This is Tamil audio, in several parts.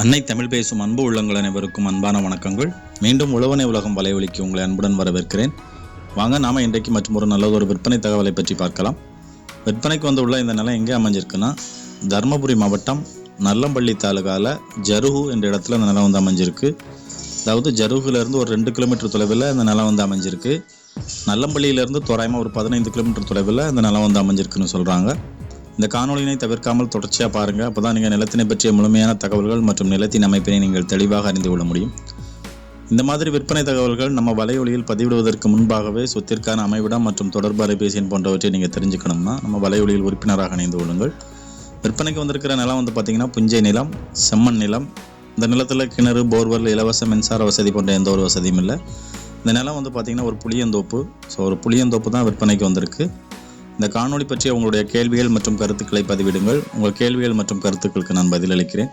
அன்னை தமிழ் பேசும் அன்பு உள்ளங்கள் அனைவருக்கும் அன்பான வணக்கங்கள். மீண்டும் உழவனை உலகம் வலைவலிக்கு உங்களை அன்புடன் வரவேற்கிறேன். வாங்க நாம இன்றைக்கு மற்றும் ஒரு நல்ல ஒரு விற்பனை தகவலை பற்றி பார்க்கலாம். விற்பனைக்கு வந்து உள்ள இந்த நிலம் எங்கே அமைஞ்சிருக்குன்னா தருமபுரி மாவட்டம் நல்லம்பள்ளி தாலுகாவில் ஜருகு என்ற இடத்துல இந்த நிலம் வந்து அமைஞ்சிருக்கு. அதாவது ஜருகுலேருந்து ஒரு ரெண்டு கிலோமீட்டர் தொலைவில் இந்த நிலம் வந்து அமைஞ்சிருக்கு. நல்லம்பள்ளியிலேருந்து தோராயமாக ஒரு பதினைந்து கிலோமீட்டர் தொலைவில் இந்த நிலம் வந்து அமைஞ்சிருக்குன்னு சொல்கிறாங்க இந்த காணொலியினை தவிர்க்காமல் தொடர்ச்சியாக பாருங்கள் அப்போ தான் நீங்கள் நிலத்தினை பற்றிய முழுமையான தகவல்கள் மற்றும் நிலத்தின் அமைப்பினை நீங்கள் தெளிவாக அறிந்து கொள்ள முடியும். இந்த மாதிரி விற்பனை தகவல்கள் நம்ம வலையொலியில் பதிவிடுவதற்கு முன்பாகவே சொத்திற்கான அமைவிடம் மற்றும் தொடர்பு அலைபேசி போன்றவற்றை நீங்கள் தெரிஞ்சுக்கணும்னா நம்ம வலையொலியில் உறுப்பினராக இணைந்து கொள்ளுங்கள். விற்பனைக்கு வந்திருக்கிற நிலம் வந்து பார்த்தீங்கன்னா புஞ்சை நிலம் செம்மண் நிலம். இந்த நிலத்தில் கிணறு போர்வெல் இலவச மின்சார வசதி போன்ற எந்த ஒரு வசதியும் இல்லை. இந்த நிலம் வந்து பார்த்தீங்கன்னா ஒரு புளியந்தோப்பு. ஸோ ஒரு புளியந்தோப்பு தான் விற்பனைக்கு வந்திருக்கு. இந்த காணொளி பற்றிய உங்களுடைய கேள்விகள் மற்றும் கருத்துக்களை பதிவிடுங்கள். உங்கள் கேள்விகள் மற்றும் கருத்துக்களுக்கு நான் பதிலளிக்கிறேன்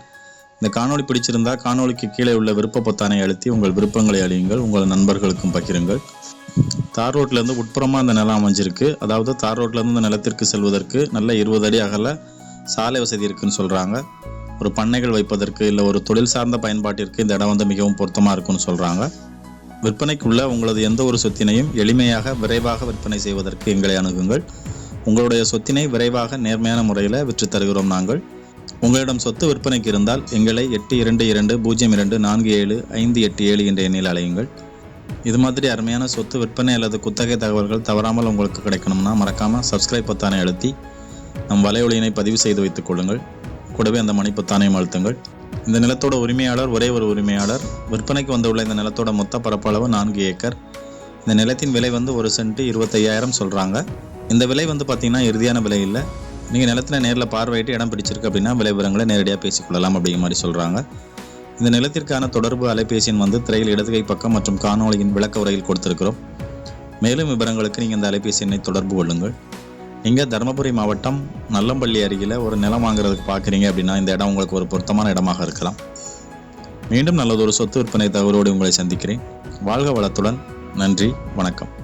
இந்த காணொளி பிடிச்சிருந்தா காணொளிக்கு கீழே உள்ள விருப்ப பொத்தானை அழுத்தி உங்கள் விருப்பங்களை அழியுங்கள். உங்கள் நண்பர்களுக்கும் பகிருங்கள். தார் ரோட்லேருந்து உட்புறமாக அந்த நிலம் அமைஞ்சிருக்கு. அதாவது தார் ரோட்லேருந்து இந்த நிலத்திற்கு செல்வதற்கு நல்ல இருபது அடி அகல சாலை வசதி இருக்குன்னு சொல்கிறாங்க ஒரு பண்ணைகள் வைப்பதற்கு இல்லை ஒரு தொழில் சார்ந்த பயன்பாட்டிற்கு இந்த இடம் வந்து மிகவும் பொருத்தமாக இருக்குன்னு சொல்கிறாங்க விற்பனைக்குள்ள உங்களது எந்த ஒரு சொத்தினையும் எளிமையாக விரைவாக விற்பனை செய்வதற்கு எங்களை அணுகுங்கள். உங்களுடைய சொத்தினை விரைவாக நேர்மையான முறையில் விற்று தருகிறோம் நாங்கள். உங்களிடம் சொத்து விற்பனைக்கு இருந்தால் எங்களை எட்டு இரண்டு இரண்டு பூஜ்ஜியம் இரண்டு நான்கு ஏழு ஐந்து எட்டு ஏழு என்ற எண்ணில் அலையுங்கள் இது மாதிரி அருமையான சொத்து விற்பனை அல்லது குத்தகை தகவல்கள் தவறாமல் உங்களுக்கு கிடைக்கணும்னா மறக்காமல் சப்ஸ்கிரைப் பொத்தானை அழுத்தி நம் வலையொலியினை பதிவு செய்து வைத்துக் கொள்ளுங்கள். கூடவே அந்த மணி பொத்தானையும் அழுத்துங்கள். இந்த நிலத்தோட உரிமையாளர் ஒரே ஒரு உரிமையாளர். விற்பனைக்கு வந்துள்ள இந்த நிலத்தோட மொத்த பரப்பளவு நான்கு ஏக்கர். இந்த நிலத்தின் விலை வந்து ஒரு சென்ட் இருபத்தையாயிரம் சொல்கிறாங்க இந்த விலை வந்து பார்த்திங்கன்னா இறுதியான விலை இல்லை. நீங்கள் நிலத்தில் நேரில் பார்வையிட்டு இடம் பிடிச்சிருக்கு அப்படின்னா விலை விவரங்களை நேரடியாக பேசிக்கொள்ளலாம் அப்படிங்கிற மாதிரி சொல்கிறாங்க இந்த நிலத்திற்கான தொடர்பு அலைபேசியின் வந்து திரையில் இடதுகை பக்கம் மற்றும் காணொளியின் விளக்க உரையில் கொடுத்திருக்கிறோம். மேலும் விவரங்களுக்கு நீங்கள் இந்த அலைபேசி எண்ணை தொடர்பு கொள்ளுங்கள். நீங்கள் தருமபுரி மாவட்டம் நல்லம்பள்ளி அருகில் ஒரு நிலம் வாங்குறதுக்கு பார்க்குறீங்க அப்படின்னா இந்த இடம் உங்களுக்கு ஒரு பொருத்தமான இடமாக இருக்கலாம். மீண்டும் நல்லதொரு சொத்து விற்பனை தகவலோடு உங்களை சந்திக்கிறேன். வாழ்க வளத்துடன். நன்றி. வணக்கம்.